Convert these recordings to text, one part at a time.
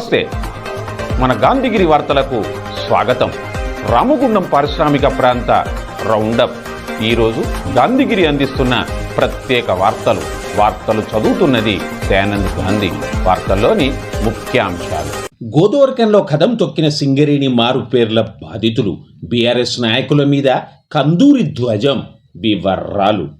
నమస్తే. మన గాంధీగిరి వార్తలకు స్వాగతం. రామగుండం పారిశ్రామిక ప్రాంత రౌండప్. ఈరోజు గాంధీగిరి అందిస్తున్న ప్రత్యేక వార్తలు. వార్తలు చదువుతున్నది దయానంద్ గాంధీ. వార్తల్లోని ముఖ్యాంశాలు. గోదోర్కంలో కదం తొక్కిన సింగరేణి మారు పేర్ల బాధితులు. బీఆర్ఎస్ నాయకుల మీద కందూరి ధ్వజం వివర్రాలు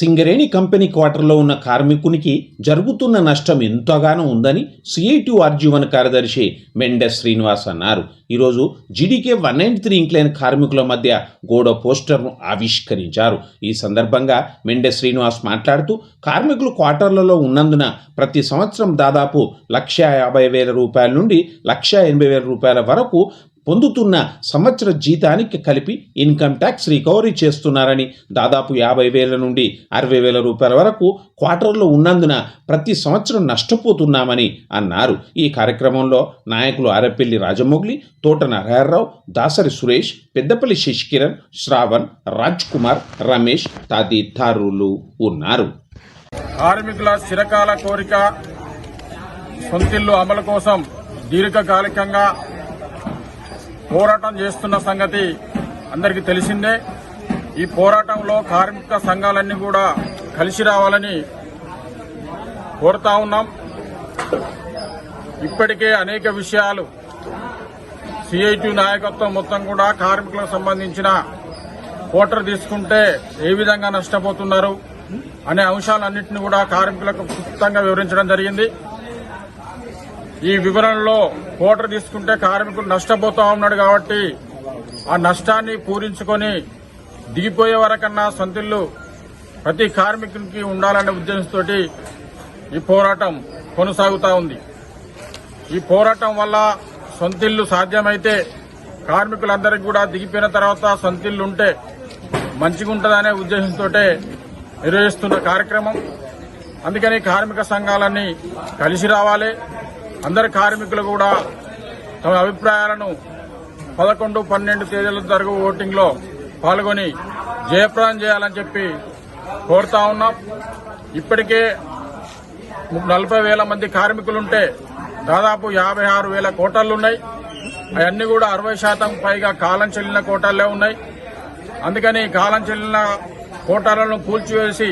Singareni company క్వార్టర్లో ఉన్న కార్మికునికి జరుగుతున్న నష్టం ఎంతగానో ఉందని సిఐటి ఆర్జీవన్ కార్యదర్శి మెండెస్ శ్రీనివాస్ అన్నారు. ఈరోజు GDK one ninety three incline కార్మికుల మధ్య గోడ పోస్టర్ను ఆవిష్కరించారు. ఈ సందర్భంగా మెండెస్ శ్రీనివాస్ మాట్లాడుతూ కార్మికులు క్వార్టర్లలో ఉన్నందున ప్రతి సంవత్సరం దాదాపు లక్ష యాభై వేల రూపాయల నుండి లక్ష ఎనభై వేల రూపాయల వరకు పొందుతున్న సంవత్సర జీతానికి కలిపి ఇన్కమ్ ట్యాక్స్ రికవరీ చేస్తున్నారని దాదాపు యాభై వేల నుండి అరవై వేల రూపాయల వరకు క్వార్టర్లో ఉన్నందున ప్రతి సంవత్సరం నష్టపోతున్నామని అన్నారు. ఈ కార్యక్రమంలో నాయకులు అరపెల్లి రాజమౌళి తోట నరహర్రావు దాసరి సురేష్ పెద్దపల్లి శశికిరణ్ శ్రావణ్ రాజ్ కుమార్ రమేష్ తదితరులు ఉన్నారు. కార్మికుల చిరకాల కోరిక సొంతిల్లు అమలు కోసం దీర్ఘకాలికంగా పోరాటం చేస్తున్న సంగతి అందరికీ తెలిసిందే. ఈ పోరాటంలో కార్మిక సంఘాలన్నీ కూడా కలిసి రావాలని కోరుతా ఉన్నాం. ఇప్పటికే అనేక విషయాలు సిఐటి నాయకత్వం మొత్తం కూడా కార్మికులకు సంబంధించిన కోటర్ తీసుకుంటే ఏ విధంగా నష్టపోతున్నారు అనే అంశాలన్నింటినీ కూడా కార్మికులకు క్లుప్తంగా వివరించడం జరిగింది. ఈ వివరణలో కోటర్ తీసుకుంటే కార్మికుడు నష్టపోతా ఉన్నాడు కాబట్టి ఆ నష్టాన్ని పూరించుకొని దిగిపోయే వరకన్నా సొంతిల్లు ప్రతి కార్మికునికి ఉండాలనే ఉద్దేశంతో ఈ పోరాటం కొనసాగుతా ఉంది. ఈ పోరాటం వల్ల సొంతిల్లు సాధ్యమైతే కార్మికులందరికీ కూడా దిగిపోయిన తర్వాత సొంతిల్లు ఉంటే మంచిగా ఉంటుందనే ఉద్దేశంతో నిర్వహిస్తున్న కార్యక్రమం. అందుకని కార్మిక సంఘాలన్నీ కలిసి రావాలి. అందరి కార్మికులు కూడా తమ అభిప్రాయాలను పదకొండు పన్నెండు తేదీల జరుగు ఓటింగ్లో పాల్గొని జయప్రదం చేయాలని చెప్పి కోరుతా ఉన్నాం. ఇప్పటికే నలభై వేల మంది కార్మికులుంటే దాదాపు యాభై ఆరు వేల కోటాలున్నాయి. అవన్నీ కూడా అరవై శాతం పైగా కాలం చెల్లిన కోటాలే ఉన్నాయి. అందుకని కాలం చెల్లిన కోటాలను కూల్చివేసి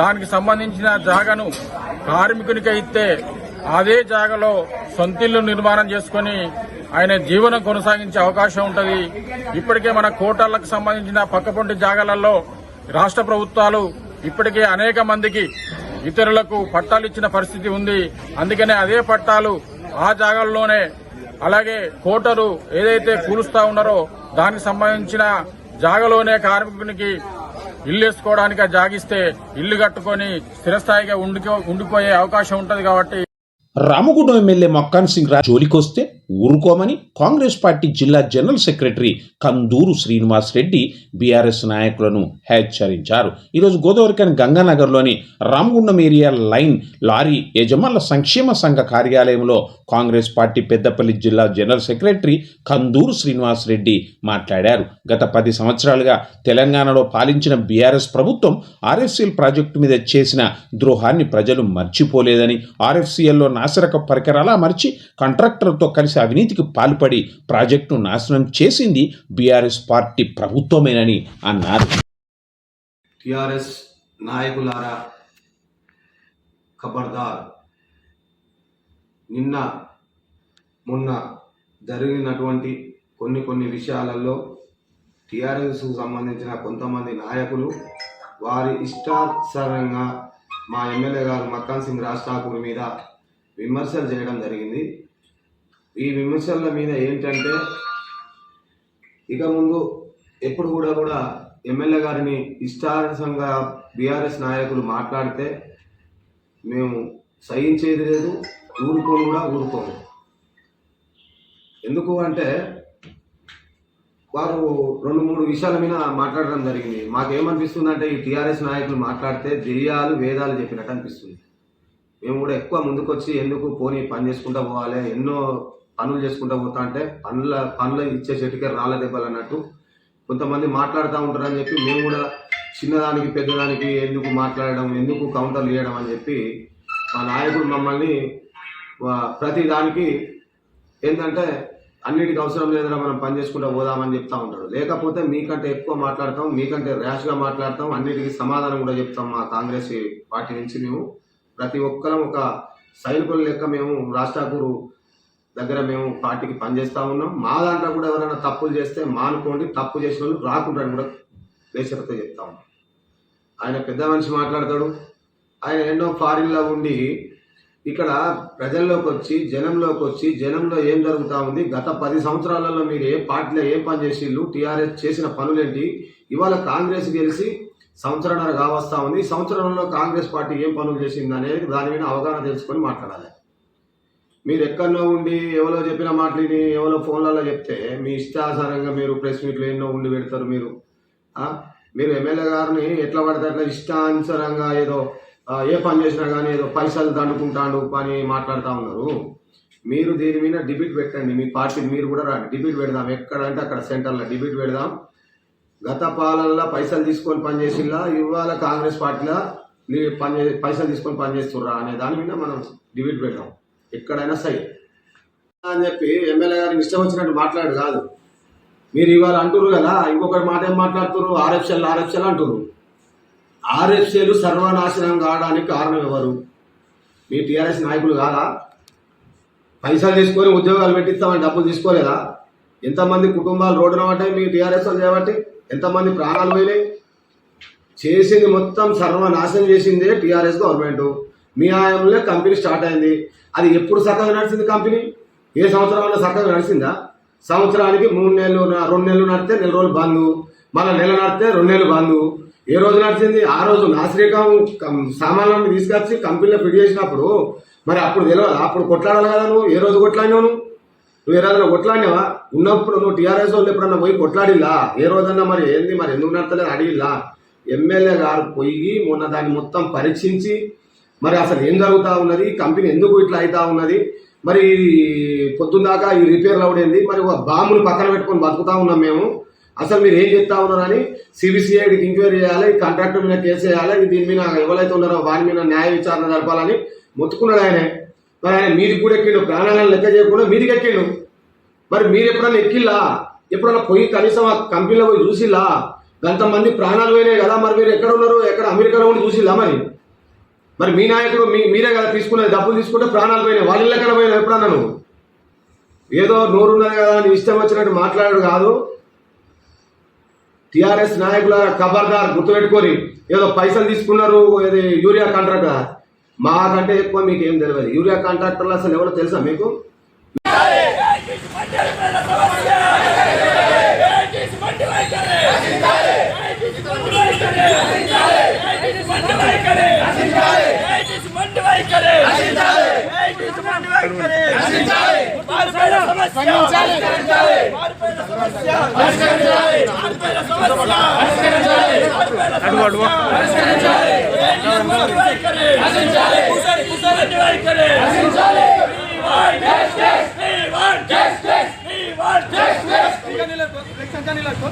దానికి సంబంధించిన జాగను కార్మికునికి ఇస్తే అదే జాగలో సొంతిల్లు నిర్మాణం చేసుకుని ఆయన జీవనం కొనసాగించే అవకాశం ఉంటుంది. ఇప్పటికే మన కోటళ్ళకు సంబంధించిన పక్కపొంటి జాగాలలో రాష్ట్ర ప్రభుత్వాలు ఇప్పటికే అనేక మందికి ఇతరులకు పట్టాలు ఇచ్చిన పరిస్థితి ఉంది. అందుకనే అదే పట్టాలు ఆ జాగాల్లోనే అలాగే కోటరు ఏదైతే కూలుస్తా ఉన్నారో దానికి సంబంధించిన జాగలోనే కార్మికునికి ఇల్లు వేసుకోవడానికి జాగిస్తే ఇల్లు కట్టుకొని స్థిరస్థాయిగా ఉండిపోయే అవకాశం ఉంటుంది కాబట్టి రామగుండం ఎమ్మెల్యే మక్కాన్ సింగ్ రా జోలికొస్తే ఊరుకోమని కాంగ్రెస్ పార్టీ జిల్లా జనరల్ సెక్రటరీ కందూరు శ్రీనివాస్ రెడ్డి బీఆర్ఎస్ నాయకులను హెచ్చరించారు. ఈరోజు గోదావరికని గంగానగర్లోని రామగుండం ఏరియా లైన్ లారీ యజమానుల సంక్షేమ సంఘ కార్యాలయంలో కాంగ్రెస్ పార్టీ పెద్దపల్లి జిల్లా జనరల్ సెక్రటరీ కందూరు శ్రీనివాస్ రెడ్డి మాట్లాడారు. గత పది సంవత్సరాలుగా తెలంగాణలో పాలించిన బీఆర్ఎస్ ప్రభుత్వం ఆర్ఎఫ్సిఎల్ ప్రాజెక్టు మీద చేసిన ద్రోహాన్ని ప్రజలు మర్చిపోలేదని ఆర్ఎఫ్సిఎల్లో నాసిరక పరికరాల మర్చి కాంట్రాక్టర్తో కలిసి అవినీతికి పాల్పడి ప్రాజెక్టును నాశనం చేసింది బీఆర్ఎస్ పార్టీ ప్రభుత్వమేనని అన్నారు. టిఆర్ఎస్ నాయకులారా ఖబర్దార్ నిన్న మొన్న జరిగినటువంటి కొన్ని కొన్ని విషయాలలో టిఆర్ఎస్కు సంబంధించిన కొంతమంది నాయకులు వారి ఇష్టానుసారంగా మా ఎమ్మెల్యే గారు మక్కాన్ సింగ్ రాజ్ ఠాకూర్ మీద విమర్శలు చేయడం జరిగింది. ఈ విమర్శల మీద ఏంటంటే ఇక ముందు ఎప్పుడు కూడా కూడా ఎమ్మెల్యే గారిని ఇష్టానుసంగా బీఆర్ఎస్ నాయకులు మాట్లాడితే మేము సహించేది లేదు ఊరుకోను కూడా ఊరుకోము. ఎందుకు అంటే వారు రెండు మూడు విషయాల మీద మాట్లాడడం జరిగింది. మాకేమనిపిస్తుంది అంటే ఈ టీఆర్ఎస్ నాయకులు మాట్లాడితే దెయ్యాలు వేదాలు చెప్పినట్టు అనిపిస్తుంది. మేము కూడా ఎక్కువ ముందుకొచ్చి ఎందుకు పోనీ పని చేసుకుంటా పోవాలి ఎన్నో పనులు చేసుకుంటా పోతా అంటే పనుల పనులు ఇచ్చే చెట్టుకే రాళ్ళ దెబ్బలు అన్నట్టు కొంతమంది మాట్లాడుతూ ఉంటారని చెప్పి మేము కూడా చిన్నదానికి పెద్దదానికి ఎందుకు మాట్లాడడం ఎందుకు కౌంటర్లు ఇవ్వడం అని చెప్పి మా నాయకుడు మమ్మల్ని ప్రతిదానికి ప్రతి దానికి ఏంటంటే అన్నిటికి అవసరం లేదురా మనం పని చేసుకుంటూ పోదామని చెప్తా ఉంటాడు. లేకపోతే మీకంటే ఎక్కువ మాట్లాడతాం మీకంటే ర్యాష్గా మాట్లాడతాం అన్నిటికీ సమాధానం కూడా చెప్తాం మా కాంగ్రెస్ పార్టీ నుంచి మేము. ప్రతి ఒక్కరం ఒక సైనికుల లెక్క మేము రాష్ట్రాకూరు దగ్గర మేము పార్టీకి పనిచేస్తా ఉన్నాం. మా దాంట్లో కూడా ఎవరైనా తప్పులు చేస్తే మానుకోండి తప్పు చేసిన వాళ్ళు రాకుండా కూడా దేశతో చెప్తా ఉన్నాం. ఆయన పెద్ద మనిషి మాట్లాడతాడు. ఆయన ఎన్నో ఫారిన్లో ఉండి ఇక్కడ ప్రజల్లోకి వచ్చి జనంలోకి వచ్చి జనంలో ఏం జరుగుతూ ఉంది? గత పది సంవత్సరాలలో మీరు ఏ పార్టీలో ఏం పని చేసిళ్ళు? టీఆర్ఎస్ చేసిన పనులేంటి? ఇవాళ కాంగ్రెస్ గెలిచి సంవత్సరంన్నర కావస్తా ఉంది. సంవత్సరంలో కాంగ్రెస్ పార్టీ ఏం పనులు చేసింది అనేది దాని మీద అవగాహన తెలుసుకొని మాట్లాడాలి. మీరు ఎక్కడో ఉండి ఎవరో చెప్పిన మాటలని ఎవరో ఫోన్లలో చెప్తే మీ ఇష్టానుసారంగా మీరు ప్రెస్ మీట్లు ఎన్నో ఉండి పెడతారు మీరు. మీరు ఎమ్మెల్యే గారిని ఎట్లా పడితే అట్లా ఇష్టానుసారంగా ఏదో ఏ పని చేసినా కానీ ఏదో పైసలు దండుకుంటాడు పని మాట్లాడుతూ ఉన్నారు. మీరు దీని మీద డిబేట్ పెట్టండి. మీ పార్టీ మీరు కూడా రండి డిబేట్ పెడదాం. ఎక్కడంటే అక్కడ సెంటర్లో డిబేట్ పెడదాం. గత పాలనలో పైసలు తీసుకొని పనిచేసిలా ఇవాళ కాంగ్రెస్ పార్టీలో పని పైసలు తీసుకొని పనిచేస్తుర్రా అనే దాని మీద మనం డిబేట్ పెడదాం. ఎక్కడైనా సరే. అని చెప్పి ఎమ్మెల్యే గారికి ఇష్టం వచ్చినట్టు మాట్లాడు కాదు మీరు ఇవాళ అంటుర్రు కదా ఇంకొకటి మాట ఏం మాట్లాడుతున్నారు ఆర్ఎఫ్సెల్ ఆర్ఎఫ్సెల్ అంటున్నారు ఆర్ఎఫ్సీలు సర్వనాశనం కావడానికి కారణం ఎవరు? మీ టీఆర్ఎస్ నాయకులు కాదా? పైసలు తీసుకొని ఉద్యోగాలు పెట్టిస్తామని డబ్బులు తీసుకోలేదా? ఎంతమంది కుటుంబాలు రోడ్డున పడ్డాయి మీ టీఆర్ఎస్ వాళ్ళు చేయబట్టి ఎంతమంది ప్రాణాలు పోయినాయి? చేసింది మొత్తం సర్వనాశనం చేసిందే టీఆర్ఎస్ గవర్నమెంట్. మీ హయాంలో కంపెనీ స్టార్ట్ అయింది. అది ఎప్పుడు చక్కగా నడిచింది కంపెనీ? ఏ సంవత్సరంలో చక్కగా నడిచిందా? సంవత్సరానికి మూడు నెలలు రెండు నెలలు నడితే నెల రోజులు బంద్. మళ్ళీ నెల నడితే రెండు నెలలు బంద్. ఏ రోజు నడిచింది? ఆ రోజు నాశ్రీకం కం- సామాన్లను తీసుకొచ్చి కంపెనీలో ఫిట్ చేసినప్పుడు మరి అప్పుడు తెలియదు అప్పుడు కొట్లాడాలి కదా నువ్వు? ఏ రోజు కొట్లాడినావు నువ్వు? నువ్వు ఏ రోజున కొట్లాడినావా? ఉన్నప్పుడు నువ్వు టీఆర్ఎస్ వాళ్ళు ఎప్పుడన్నా పోయి కొట్లాడిల్లా? ఏ రోజన్నా మరి ఏంది? మరి ఎందుకు నడతలేదు? అడిగిల్లా? ఎమ్మెల్యే గారు పోయి మొన్న దాన్ని మొత్తం పరీక్షించి మరి అసలు ఏం జరుగుతూ ఉన్నది? కంపెనీ ఎందుకు ఇట్లా అవుతా ఉన్నది? మరి ఇది పొద్దున్న దాకా ఈ రిపేర్లు అవడేంది మరి ఒక బాంబుని పక్కన పెట్టుకొని బతుకుతా ఉన్నాం మేము. అసలు మీరు ఏం చెప్తా ఉన్నారని సిబిసిఐడికి ఎంక్వైరీ చేయాలి కాంట్రాక్టర్ మీద కేసు వేయాలి దీని మీద ఎవరైతే ఉన్నారో వారి మీద న్యాయ విచారణ జరపాలని మొత్తుకున్నాడు ఆయన. మరి ఆయన మీరు కూడా ఎక్కిండు ప్రాణాలను లెక్క చేయకుండా మీదికి ఎక్కిండు. మరి మీరు ఎప్పుడన్నా ఎక్కిల్లా? ఎప్పుడన్నా పోయి కనీసం ఆ కంపెనీలో పోయి చూసిల్లా? అంతమంది ప్రాణాలు పోయినాయి కదా మరి మీరు ఎక్కడ ఉన్నారు? ఎక్కడ అమెరికాలో ఉండి చూసిల్లా మరి? మరి మీ నాయకుడు మీ మీరే కదా తీసుకున్నది డబ్బులు తీసుకుంటే ప్రాణాలు పోయినాయి. వాళ్ళ ఎక్కడ పోయినా ఎప్పుడన్నా నువ్వు? ఏదో నోరున్నది కదా అని ఇష్టం వచ్చినట్టు మాట్లాడాడు కాదు. టిఆర్ఎస్ నాయకుల ఖబర్దార్ గుర్తుపెట్టుకొని ఏదో పైసలు తీసుకున్నారు ఏది యూరియా కాంట్రాక్ట్. మాకంటే ఎక్కువ మీకు ఏం తెలియదు. యూరియా కాంట్రాక్టర్లు అసలు ఎవరో తెలుసా మీకు? বাড়বো জানি লাগতো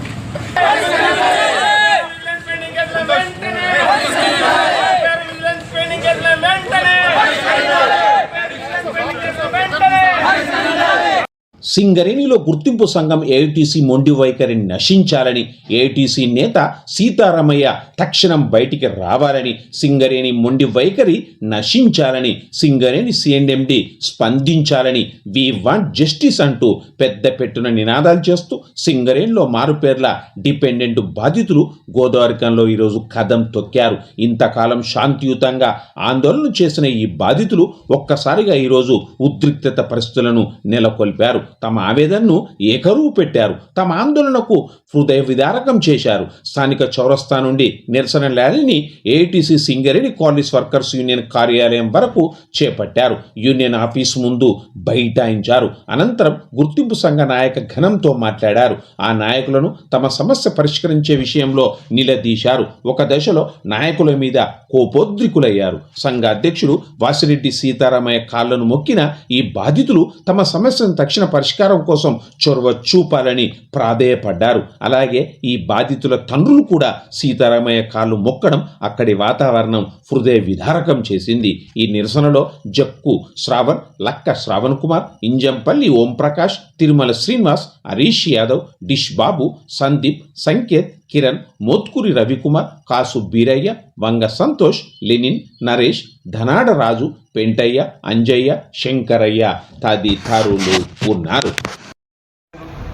సింగరేణిలో గుర్తింపు సంఘం ఏఐటీసీ మొండి వైఖరిని నశించాలని ఏఐటీసీ నేత సీతారామయ్య తక్షణం బయటికి రావాలని సింగరేణి మొండి వైఖరి నశించాలని సింగరేణి సిఎండి స్పందించాలని వి వాంట్ జస్టిస్ అంటూ పెద్ద పెట్టున నినాదాలు చేస్తూ సింగరేణిలో మారుపేర్ల డిపెండెంట్ బాధితులు గోదావరికంలో ఈరోజు కదం తొక్కారు. ఇంతకాలం శాంతియుతంగా ఆందోళన చేసిన ఈ బాధితులు ఒక్కసారిగా ఈరోజు ఉద్రిక్తత పరిస్థితులను నెలకొల్పారు. తమ ఆవేదనను ఏకరువు పెట్టారు. తమ ఆందోళనకు హృదయ విదారకం చేశారు. స్థానిక చౌరస్తా నుండి నిరసన ర్యాలీని ATC Singareni college workers union కార్యాలయం వరకు చేపట్టారు. యూనియన్ ఆఫీసు ముందు బైఠాయించారు. అనంతరం గుర్తింపు సంఘ నాయక ఘనంతో మాట్లాడారు. ఆ నాయకులను తమ సమస్య పరిష్కరించే విషయంలో నిలదీశారు. ఒక దశలో నాయకుల మీద కోపోద్రికులయ్యారు. సంఘ అధ్యక్షుడు వాసిరెడ్డి సీతారామయ్య కాళ్ళను మొక్కిన ఈ బాధితులు తమ సమస్యను తక్షణ పరిష్కారం కోసం చొరవ చూపాలని ప్రాధేయపడ్డారు. అలాగే ఈ బాధితుల తండ్రులు కూడా సీతారామయ్య కాళ్ళు మొక్కడం అక్కడి వాతావరణం హృదయ విధారకం చేసింది. ఈ నిరసనలో జక్కు శ్రావణ్ లక్క శ్రావణ్ కుమార్ ఇంజంపల్లి ఓంప్రకాష్ తిరుమల శ్రీనివాస్ హరీష్ యాదవ్ డిష్ బాబు సందీప్ సంకేత్ కిరణ్ మోత్కూరి రవికుమార్ కాసు బీరయ్య వంగ సంతోష్ లెనిన్ నరేష్ ధనాడ రాజు పెంటయ్య అంజయ్య శంకరయ్య తదితరులు ఉన్నారు.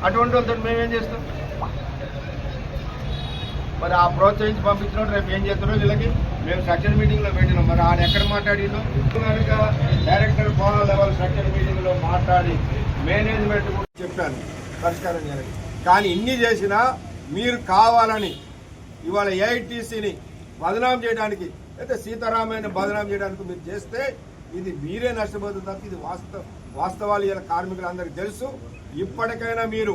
అటువంటి వాళ్ళతో మేమేం చేస్తాం? మరి ఆ ప్రోత్సహించి పంపించినప్పుడు రేపు ఏం చేస్తున్నాం వీళ్ళకి? మేము స్ట్రక్చర్ మీటింగ్లో పెట్టినాం. మరి ఆయన ఎక్కడ మాట్లాడిందో కనుక డైరెక్టర్ ఫోన్ లెవెల్ స్ట్రక్చర్ మీటింగ్లో మాట్లాడి మేనేజ్మెంట్ కూడా చెప్పాను. పరిష్కారం చేయాలి. కానీ ఇన్ని చేసినా మీరు కావాలని ఇవాళ ఏఐటీసీని బదనాం చేయడానికి అయితే సీతారామయ్యని బదనాం చేయడానికి మీరు చేస్తే ఇది మీరే నష్టపోతుంది తప్ప ఇది వాస్తవ వాస్తవాలు ఇలా కార్మికులందరికీ తెలుసు ఇప్పటికైనా మీరు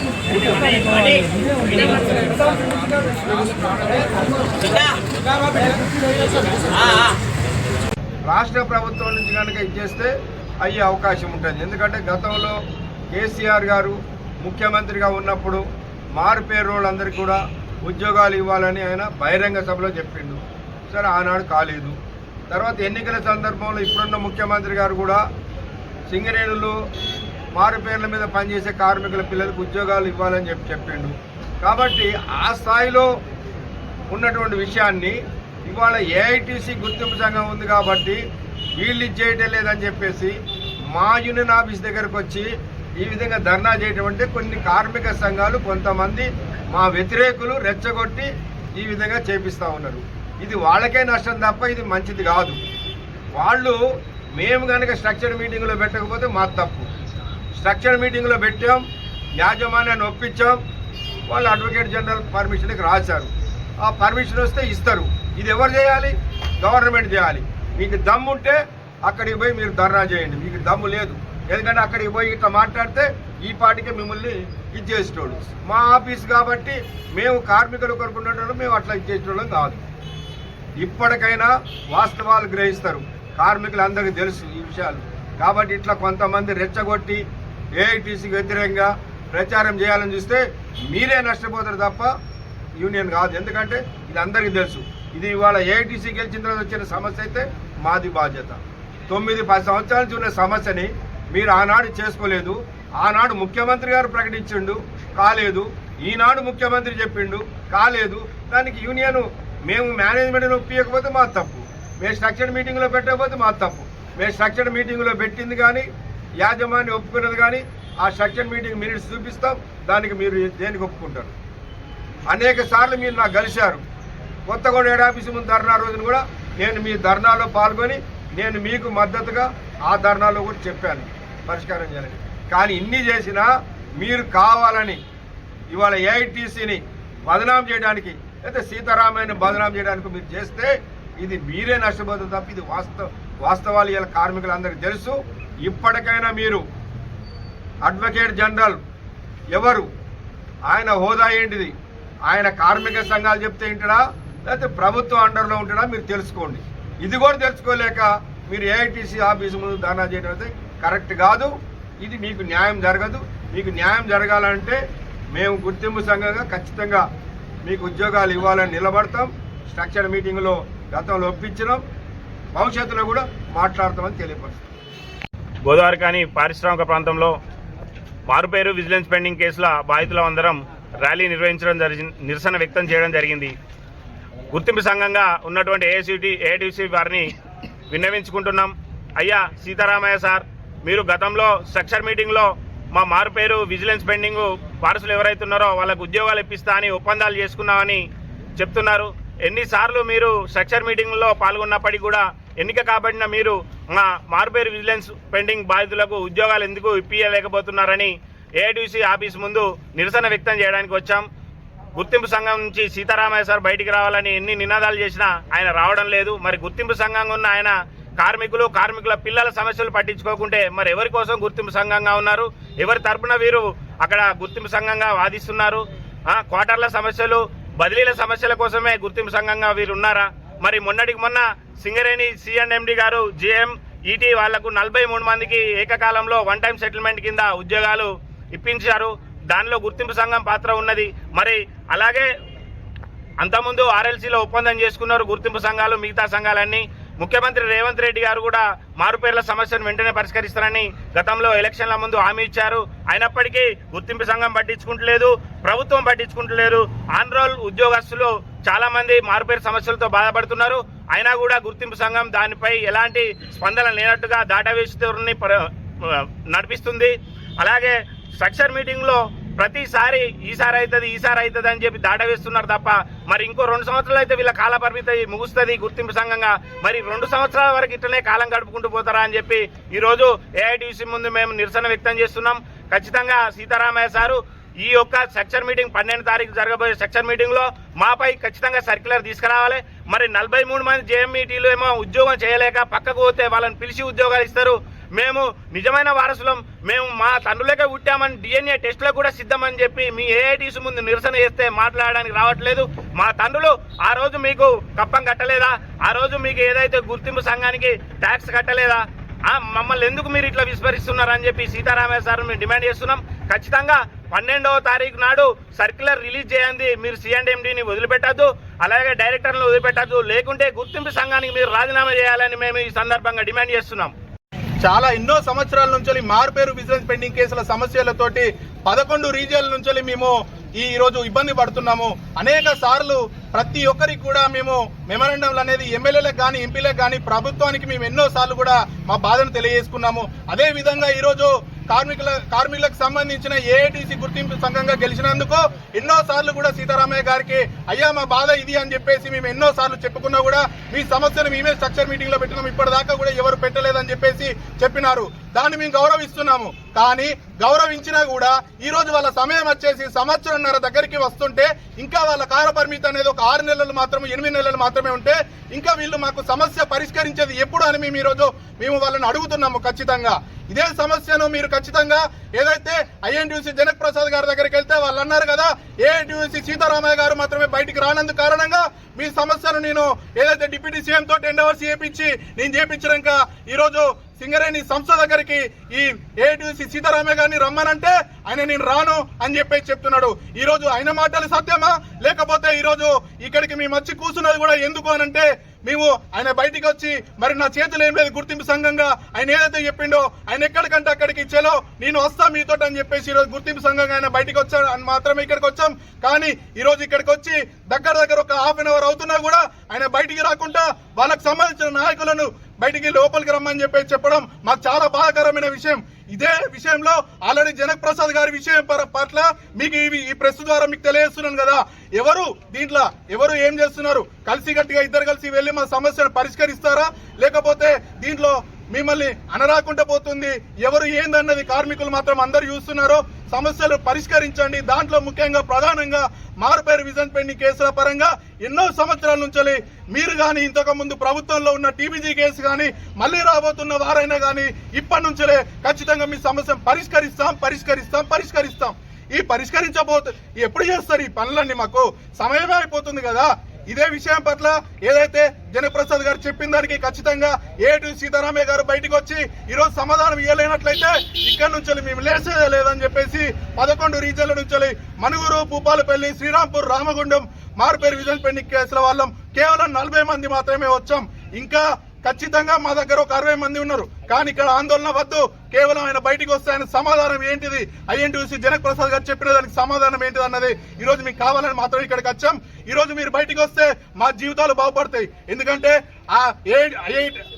రాష్ట్ర ప్రభుత్వం నుంచి కనుక ఇచ్చేస్తే అయ్యే అవకాశం ఉంటుంది. ఎందుకంటే గతంలో కేసీఆర్ గారు ముఖ్యమంత్రిగా ఉన్నప్పుడు మారుపేరు వాళ్ళందరికీ కూడా ఉద్యోగాలు ఇవ్వాలని ఆయన బహిరంగ సభలో చెప్పిండు. సరే ఆనాడు కాలేదు. తర్వాత ఎన్నికల సందర్భంలో ఇప్పుడున్న ముఖ్యమంత్రి గారు కూడా సింగరేణులు మారు పేర్ల మీద పనిచేసే కార్మికుల పిల్లలకు ఉద్యోగాలు ఇవ్వాలని చెప్పి చెప్పిండు. కాబట్టి ఆ స్థాయిలో ఉన్నటువంటి విషయాన్ని ఇవాళ ఏఐటీసీ గుర్తింపు సంఘం ఉంది కాబట్టి వీళ్ళు ఇచ్చేయటం లేదని చెప్పేసి మా యూనియన్ ఆఫీస్ దగ్గరకు వచ్చి ఈ విధంగా ధర్నా చేయటం అంటే కొన్ని కార్మిక సంఘాలు కొంతమంది మా వ్యతిరేకులు రెచ్చగొట్టి ఈ విధంగా చేపిస్తూ ఉన్నారు. ఇది వాళ్ళకే నష్టం తప్ప ఇది మంచిది కాదు. వాళ్ళు మేము కనుక స్ట్రక్చర్ మీటింగ్లో పెట్టకపోతే మా తప్పు. స్ట్రక్చర్ మీటింగ్లో పెట్టాం యాజమాన్యాన్ని ఒప్పించాం వాళ్ళు అడ్వకేట్ జనరల్ పర్మిషన్కి రాశారు. ఆ పర్మిషన్ వస్తే ఇస్తారు. ఇది ఎవరు చేయాలి? గవర్నమెంట్ చేయాలి. మీకు దమ్ము ఉంటే అక్కడికి పోయి మీరు ధర్నా చేయండి. మీకు దమ్ము లేదు. ఎందుకంటే అక్కడికి పోయి ఇట్లా మాట్లాడితే ఈ పాటికి మిమ్మల్ని ఇచ్చేసేటోడు మా ఆఫీస్ కాబట్టి మేము కార్మికులు కొనుక్కునేటోళ్ళు మేము అట్లా ఇచ్చేసేటోళ్ళం కాదు. ఇప్పటికైనా వాస్తవాలు గ్రహిస్తారు. కార్మికులందరికీ తెలుసు ఈ విషయాలు. కాబట్టి ఇట్లా కొంతమంది రెచ్చగొట్టి ఏఐటీసీకి వ్యతిరేకంగా ప్రచారం చేయాలని చూస్తే మీరే నష్టపోతారు తప్ప యూనియన్ కాదు. ఎందుకంటే ఇది అందరికీ తెలుసు. ఇది ఇవాళ ఏఐటీసీ గెలిచిన తర్వాత వచ్చిన సమస్య అయితే మాది బాధ్యత. తొమ్మిది పది సంవత్సరాల నుంచి ఉన్న సమస్యని మీరు ఆనాడు చేసుకోలేదు. ఆనాడు ముఖ్యమంత్రి గారు ప్రకటించిండు కాలేదు. ఈనాడు ముఖ్యమంత్రి చెప్పిండు కాలేదు. దానికి యూనియన్ మేము మేనేజ్మెంట్ ఒప్పియకపోతే మా తప్పు. మేము స్ట్రక్చర్ మీటింగ్లో పెట్టకపోతే మా తప్పు. మేము స్ట్రక్చర్ మీటింగ్లో పెట్టింది కానీ యాజమాన్యం ఒప్పుకున్నది కానీ ఆ సెక్షన్ మీటింగ్ మినిట్స్ చూపిస్తాం. దానికి మీరు దేనికి ఒప్పుకుంటారు? అనేక సార్లు మీరు నాకు కలిశారు. కొత్తగూడ హెడ్ ముందు ధర్నా రోజున కూడా నేను మీ ధర్నాలో పాల్గొని నేను మీకు మద్దతుగా ఆ ధర్నాలో కూడా చెప్పాను. పరిష్కారం చేయాలని. కానీ ఇన్ని చేసినా మీరు కావాలని ఇవాళ ఏఐటీసీని బదనాం చేయడానికి లేదా సీతారామయ్యని బదనాం చేయడానికి మీరు చేస్తే ఇది మీరే నష్టపోతుంది తప్ప ఇది వాస్తవ వాస్తవాలు. ఇలా కార్మికులందరికీ తెలుసు. ఇప్పటికైనా మీరు అడ్వకేట్ జనరల్ ఎవరు? ఆయన హోదా ఏంటిది? ఆయన కార్మిక సంఘాలు చెప్తే ఏంటడా లేకపోతే ప్రభుత్వం అండర్లో ఉంటాడా మీరు తెలుసుకోండి. ఇది కూడా తెలుసుకోలేక మీరు ఏఐటీసీ ఆఫీసు ముందు ధర్నా చేయడం అయితే కరెక్ట్ కాదు. ఇది మీకు న్యాయం జరగదు. మీకు న్యాయం జరగాలంటే మేము గుర్తింపు సంఘంగా ఖచ్చితంగా మీకు ఉద్యోగాలు ఇవ్వాలని నిలబడతాం. స్ట్రక్చర్ మీటింగ్లో గతంలో ఒప్పించినాం. భవిష్యత్తులో కూడా మాట్లాడతామని తెలియపరుస్తాం. గోదావరి కానీ పారిశ్రామిక ప్రాంతంలో మారుపేరు విజిలెన్స్ పెండింగ్ కేసుల బాధితులం అందరం ర్యాలీ నిర్వహించడం జరిగింది నిరసన వ్యక్తం చేయడం జరిగింది. గుర్తింపు సంఘంగా ఉన్నటువంటి ఏఐసిటి ఏఐటిసి వారిని విన్నవించుకుంటున్నాం. అయ్యా సీతారామయ్య సార్ మీరు గతంలో స్ట్రక్చర్ మీటింగ్లో మా మారుపేరు విజిలెన్స్ పెండింగ్ వారసులు ఎవరైతే ఉన్నారో వాళ్ళకు ఉద్యోగాలు ఇప్పిస్తా అని ఒప్పందాలు చేసుకున్నామని చెప్తున్నారు. ఎన్నిసార్లు మీరు స్ట్రక్చర్ మీటింగ్లో పాల్గొన్నప్పటికీ కూడా ఎన్నిక కాబడిన మీరు మా మార్పేరు విజిలెన్స్ పెండింగ్ బాధితులకు ఉద్యోగాలు ఎందుకు ఇప్పించలేకపోతున్నారని ఏఐటీసీ ఆఫీస్ ముందు నిరసన వ్యక్తం చేయడానికి వచ్చాం. గుర్తింపు సంఘం నుంచి సీతారామయ్య సార్ బయటికి రావాలని ఎన్ని నినాదాలు చేసినా ఆయన రావడం లేదు. మరి గుర్తింపు సంఘంగా ఉన్న ఆయన కార్మికులు కార్మికుల పిల్లల సమస్యలు పట్టించుకోకుంటే మరి ఎవరి కోసం గుర్తింపు సంఘంగా ఉన్నారు? ఎవరి తరపున వీరు అక్కడ గుర్తింపు సంఘంగా వాదిస్తున్నారు? క్వార్టర్ల సమస్యలు బదిలీల సమస్యల కోసమే గుర్తింపు సంఘంగా వీరు ఉన్నారా? మరి మొన్నటికి మొన్న సింగరేణి సిఎన్ఎండి గారు జిఎం ఈటీ వాళ్ళకు నలభై మూడు మందికి ఏకకాలంలో వన్ టైం సెటిల్మెంట్ కింద ఉద్యోగాలు ఇప్పించారు. దానిలో గుర్తింపు సంఘం పాత్ర ఉన్నది. మరి అలాగే అంతకుముందు ఆర్ఎల్సీలో ఒప్పందం చేసుకున్నారు గుర్తింపు సంఘాలు మిగతా సంఘాలన్నీ. ముఖ్యమంత్రి రేవంత్ రెడ్డి గారు కూడా మారుపేర్ల సమస్యను వెంటనే పరిష్కరిస్తారని గతంలో ఎలక్షన్ల ముందు హామీ ఇచ్చారు. అయినప్పటికీ గుర్తింపు సంఘం పట్టించుకుంటలేదు ప్రభుత్వం పట్టించుకుంటలేదు. ఆన్ రోల్ ఉద్యోగస్తులు చాలామంది మారుపేరు సమస్యలతో బాధపడుతున్నారు. అయినా కూడా గుర్తింపు సంఘం దానిపై ఎలాంటి స్పందన లేనట్టుగా దాటావేసి నడిపిస్తుంది. అలాగే స్ట్రక్చర్ మీటింగ్లో ప్రతిసారి ఈసారి అవుతుంది ఈసారి అవుతుంది అని చెప్పి దాట వేస్తున్నారు తప్ప మరి ఇంకో రెండు సంవత్సరాలు అయితే వీళ్ళ కాల పరిమితి ముగుస్తుంది గుర్తింపు సంఘంగా. మరి రెండు సంవత్సరాల వరకు ఇట్లనే కాలం గడుపుకుంటూ పోతారా అని చెప్పి ఈరోజు ఏఐటీసీ ముందు మేము నిరసన వ్యక్తం చేస్తున్నాం. ఖచ్చితంగా సీతారామయ్య సారు ఈ యొక్క సెక్షన్ మీటింగ్ పన్నెండు తారీఖు జరగబోయే సెక్షన్ మీటింగ్లో మాపై ఖచ్చితంగా సర్క్యులర్ తీసుకురావాలి. మరి నలభై మూడు మంది జేఎంఈటీలు ఏమో ఉద్యోగం చేయలేక పక్కకు పోతే వాళ్ళని పిలిచి ఉద్యోగాలు ఇస్తారు. మేము నిజమైన వారసులం. మేము మా తండ్రులకే పుట్టామని డిఎన్ఏ టెస్టులకు కూడా సిద్ధమని చెప్పి మీ ఏఐటీస్ ముందు నిరసన చేస్తే మాట్లాడడానికి రావట్లేదు. మా తండ్రులు ఆ రోజు మీకు కప్పం కట్టలేదా? ఆ రోజు మీకు ఏదైతే గుర్తింపు సంఘానికి ట్యాక్స్ కట్టలేదా? మమ్మల్ని ఎందుకు మీరు ఇట్లా విస్మరిస్తున్నారని చెప్పి సీతారామయ్య సార్ మేము డిమాండ్ చేస్తున్నాం. ఖచ్చితంగా పన్నెండవ తారీఖు నాడు సర్క్యులర్ రిలీజ్ చేయండి. మీరు సిఎండిఎండిని వదిలిపెట్టద్దు అలాగే డైరెక్టర్లను వదిలిపెట్టద్దు. లేకుంటే గుర్తింపు సంఘానికి మీరు రాజీనామా చేయాలని మేము ఈ సందర్భంగా డిమాండ్ చేస్తున్నాం. చాలా ఎన్నో సంవత్సరాల నుంచి మారుపేరు బిజినెస్ పెండింగ్ కేసుల సమస్యలతోటి పదకొండు రీజియన్ల నుంచి మేము ఈ రోజు ఇబ్బంది పడుతున్నాము. అనేక సార్లు ప్రతి ఒక్కరికి కూడా మేము మెమరాండంలు అనేది ఎమ్మెల్యేలకు కానీ ఎంపీలకు కానీ ప్రభుత్వానికి మేము ఎన్నో సార్లు కూడా మా బాధను తెలియజేసుకున్నాము. అదే విధంగా ఈరోజు కార్మికుల కార్మికులకు సంబంధించిన ఏఐటీసీ గుర్తింపు సంఘంగా గెలిచినందుకు ఎన్నో సార్లు కూడా సీతారామయ్య గారికి అయ్యా మా బాధ ఇది అని చెప్పేసి మేము ఎన్నో సార్లు చెప్పుకున్నా కూడా మీ సమస్యను మేమే స్ట్రక్చర్ మీటింగ్లో పెట్టినాం. ఇప్పటిదాకా కూడా ఎవరు పెట్టలేదని చెప్పేసి చెప్పినారు. దాన్ని మేము గౌరవిస్తున్నాము. కానీ గౌరవించినా కూడా ఈ రోజు వాళ్ళ సమయం వచ్చేసి సంవత్సరంన్నర దగ్గరికి వస్తుంటే ఇంకా వాళ్ళ కాల పరిమితి అనేది ఒక ఆరు నెలలు మాత్రమే ఎనిమిది నెలలు మాత్రమే ఉంటే ఇంకా వీళ్ళు మాకు సమస్య పరిష్కరించేది ఎప్పుడు అని మేము ఈ రోజు మేము వాళ్ళని అడుగుతున్నాము ఖచ్చితంగా. ఇదే సమస్యను మీరు ఖచ్చితంగా ఏదైతే ఐఎన్టీసీ జనక్ ప్రసాద్ గారి దగ్గరికి వెళ్తే వాళ్ళు అన్నారు కదా ఏఎన్టీసీ సీతారామయ్య గారు మాత్రమే బయటికి రానందుకు కారణంగా మీ సమస్యను నేను ఏదైతే డిప్యూటీ సీఎం తోటి ఎండవర్స్ చేపించి నేను చేపించినాక ఈరోజు సింగరేణి సంస్థ దగ్గరికి ఈ ఏటీసీ సీతారామయ్య గారిని రమ్మనంటే ఆయన నేను రాను అని చెప్పేసి చెప్తున్నాడు. ఈ రోజు ఆయన మాటలు సత్యమా? లేకపోతే ఈ రోజు ఇక్కడికి మేము వచ్చి కూర్చున్నది కూడా ఎందుకు అనంటే మేము ఆయన బయటికి వచ్చి మరి నా చేతులు ఏం లేదు గుర్తింపు సంఘంగా ఆయన ఏదైతే చెప్పిండో ఆయన ఎక్కడికంటే అక్కడికి ఇచ్చేలో నేను వస్తా మీతో అని చెప్పేసి ఈ రోజు గుర్తింపు సంఘంగా ఆయన బయటికి వచ్చాడు అని మాత్రమే ఇక్కడికి వచ్చాం. కానీ ఈ రోజు ఇక్కడికి వచ్చి దగ్గర దగ్గర ఒక హాఫ్ అన్ అవర్ అవుతున్నా కూడా ఆయన బయటికి రాకుండా వాళ్ళకి సంబంధించిన నాయకులను బయటికి లోపలికి రమ్మని చెప్పి చెప్పడం మాకు చాలా బాధాకరమైన విషయం. ఇదే విషయంలో ఆల్రెడీ జనక్ ప్రసాద్ గారి విషయం పట్ల మీకు ఈ- ఈ ప్రెస్ ద్వారా మీకు తెలియజేస్తున్నాను కదా. ఎవరు దీంట్లో ఎవరు ఏం చేస్తున్నారు? కలిసి గట్టిగా ఇద్దరు కలిసి వెళ్ళి మా సమస్యను పరిష్కరిస్తారా? లేకపోతే దీంట్లో మిమ్మల్ని అనరాకుండా పోతుంది. ఎవరు ఏందన్నది కార్మికులు మాత్రం అందరు చూస్తున్నారో సమస్యలు పరిష్కరించండి. దాంట్లో ముఖ్యంగా ప్రధానంగా మారుపేరు విజన్ పెండింగ్ కేసుల పరంగా ఎన్నో సంవత్సరాల నుంచి మీరు కానీ ఇంతకు ముందు ప్రభుత్వంలో ఉన్న టీబీజీ కేసు కానీ మళ్ళీ రాబోతున్న వారైనా కానీ ఇప్పటి నుంచే ఖచ్చితంగా మీ సమస్యను పరిష్కరిస్తాం పరిష్కరిస్తాం పరిష్కరిస్తాం. ఈ పరిష్కరించబోతు ఎప్పుడు చేస్తారు ఈ పనులన్నీ మాకు? సమయమే అయిపోతుంది కదా. ఇదే విషయం పట్ల ఏదైతే జనప్రసాద్ గారు చెప్పిన దానికి ఖచ్చితంగా ఏటు సీతారామయ్య గారు బయటకు వచ్చి ఈరోజు సమాధానం ఇవ్వలేనట్లయితే ఇక్కడ నుంచి మేము లేసేదే లేదని చెప్పేసి పదకొండు రీజన్ల నుంచి మనుగురు భూపాలపల్లి శ్రీరాంపూర్ రామగుండం మారుపేరు విజన్ పెండింగ్ కేసుల వాళ్ళం కేవలం నలభై మంది మాత్రమే వచ్చాం. ఇంకా ఖచ్చితంగా మా దగ్గర ఒక అరవై మంది ఉన్నారు. కానీ ఇక్కడ ఆందోళన వద్దు. కేవలం ఆయన బయటికి వస్తే ఆయన సమాధానం ఏంటిది? ఐఎన్టీసీ జనక్ ప్రసాద్ గారు చెప్పిన దానికి సమాధానం ఏంటిది అన్నది ఈ రోజు మీకు కావాలని మాత్రం ఇక్కడికి వచ్చాం. ఈ రోజు మీరు బయటికి వస్తే మా జీవితాలు బాగుపడతాయి. ఎందుకంటే ఆ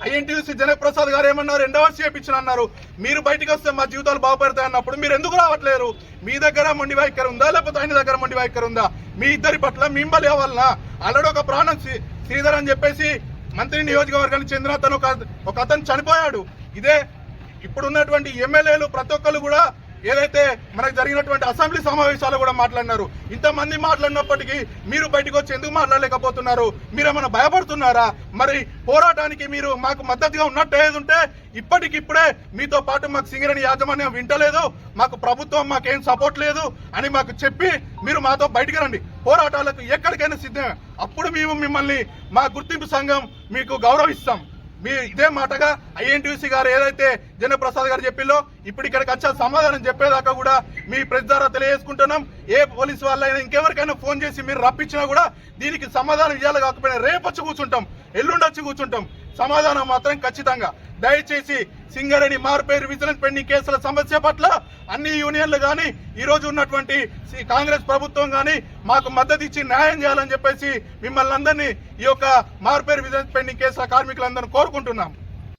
ఐఎన్టీసీ జనక్ ప్రసాద్ గారు ఏమన్నారు? ఎండవర్స్ చేయించిన అన్నారు. మీరు బయటికి వస్తే మా జీవితాలు బాగుపడతాయి అన్నప్పుడు మీరు ఎందుకు రావట్లేరు? మీ దగ్గర మొండి వైఖరి ఉందా? లేకపోతే ఆయన దగ్గర మొండి వైఖరి ఉందా? మీ ఇద్దరి పట్ల మిమ్మల్ని అవ్వాలనా? ఆల్రెడీ ఒక ప్రాణం శ్రీధర్ అని చెప్పేసి మంత్రి నియోజకవర్గానికి చెందిన అతను ఒక అతను చనిపోయాడు. ఇదే ఇప్పుడున్నటువంటి ఎమ్మెల్యేలు ప్రతి ఒక్కరు కూడా ఏదైతే మనకు జరిగినటువంటి అసెంబ్లీ సమావేశాలు కూడా మాట్లాడినారు ఇంతమంది మాట్లాడినప్పటికీ మీరు బయటకు వచ్చి ఎందుకు మాట్లాడలేకపోతున్నారు? మీరేమైనా భయపడుతున్నారా? మరి పోరాటానికి మీరు మాకు మద్దతుగా ఉన్నట్టు ఏది ఉంటే ఇప్పటికిప్పుడే మీతో పాటు మాకు సింగరేణి యాజమాన్యం వింటలేదు మాకు ప్రభుత్వం మాకేం సపోర్ట్ లేదు అని మాకు చెప్పి మీరు మాతో బయటికి రండి. పోరాటాలకు ఎక్కడికైనా సిద్ధమే. అప్పుడు మేము మిమ్మల్ని మా గుర్తింపు సంఘం మీకు గౌరవిస్తాం. మీ ఇదే మాటగా ఐఎన్టీసీ గారు ఏదైతే జనప్రసాద్ గారు చెప్పిల్లో ఇప్పుడు ఇక్కడికి వచ్చే సమాధానం చెప్పేదాకా కూడా మీ ప్రెస్ ద్వారా తెలియజేసుకుంటున్నాం. ఏ పోలీస్ వాళ్ళైనా ఇంకెవరికైనా ఫోన్ చేసి మీరు రప్పించినా కూడా దీనికి సమాధానం ఇవ్వాలి కాకపోయినా రేపు వచ్చి కూర్చుంటాం ఎల్లుండి వచ్చి కూర్చుంటాం. సమాధానం మాత్రం ఖచ్చితంగా. దయచేసి సింగరేణి మార్పేరు విజిలెన్స్ పెండింగ్ కేసుల సమస్య పట్ల అన్ని యూనియన్లు కానీ ఈ రోజు ఉన్నటువంటి కాంగ్రెస్ ప్రభుత్వం కానీ మాకు మద్దతు ఇచ్చి న్యాయం చేయాలని చెప్పేసి మిమ్మల్ని అందరినీ ఈ యొక్క మార్పేరు విజిలెన్స్ పెండింగ్ కేసుల కార్మికులందరినీ కోరుకుంటున్నాం.